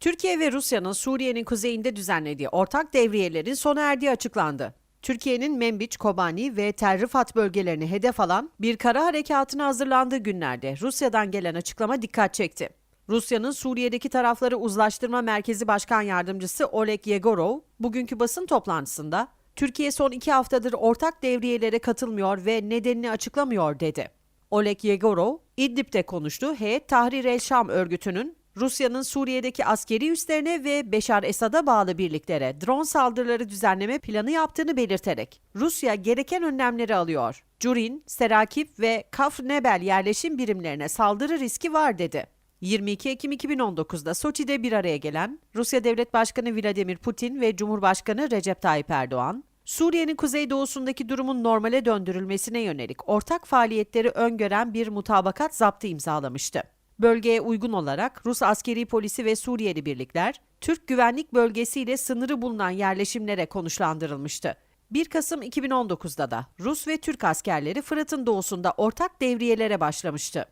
Türkiye ve Rusya'nın Suriye'nin kuzeyinde düzenlediği ortak devriyelerin sona erdiği açıklandı. Türkiye'nin Menbiç, Kobani ve Tel bölgelerini hedef alan bir kara harekatına hazırlandığı günlerde Rusya'dan gelen açıklama dikkat çekti. Rusya'nın Suriye'deki tarafları uzlaştırma merkezi başkan yardımcısı Oleg Yegorov, bugünkü basın toplantısında Türkiye son iki haftadır ortak devriyelere katılmıyor ve nedenini açıklamıyor dedi. Oleg Yegorov, İdlib'de konuştu. Heyet Tahrir el Şam örgütünün Rusya'nın Suriye'deki askeri üslerine ve Beşar Esad'a bağlı birliklere drone saldırıları düzenleme planı yaptığını belirterek Rusya gereken önlemleri alıyor. Curin, Serakip ve Kafr Nebel yerleşim birimlerine saldırı riski var dedi. 22 Ekim 2019'da Soçi'de bir araya gelen Rusya Devlet Başkanı Vladimir Putin ve Cumhurbaşkanı Recep Tayyip Erdoğan, Suriye'nin kuzeydoğusundaki durumun normale döndürülmesine yönelik ortak faaliyetleri öngören bir mutabakat zaptı imzalamıştı. Bölgeye uygun olarak Rus askeri polisi ve Suriyeli birlikler, Türk güvenlik bölgesiyle sınırı bulunan yerleşimlere konuşlandırılmıştı. 1 Kasım 2019'da da Rus ve Türk askerleri Fırat'ın doğusunda ortak devriyelere başlamıştı.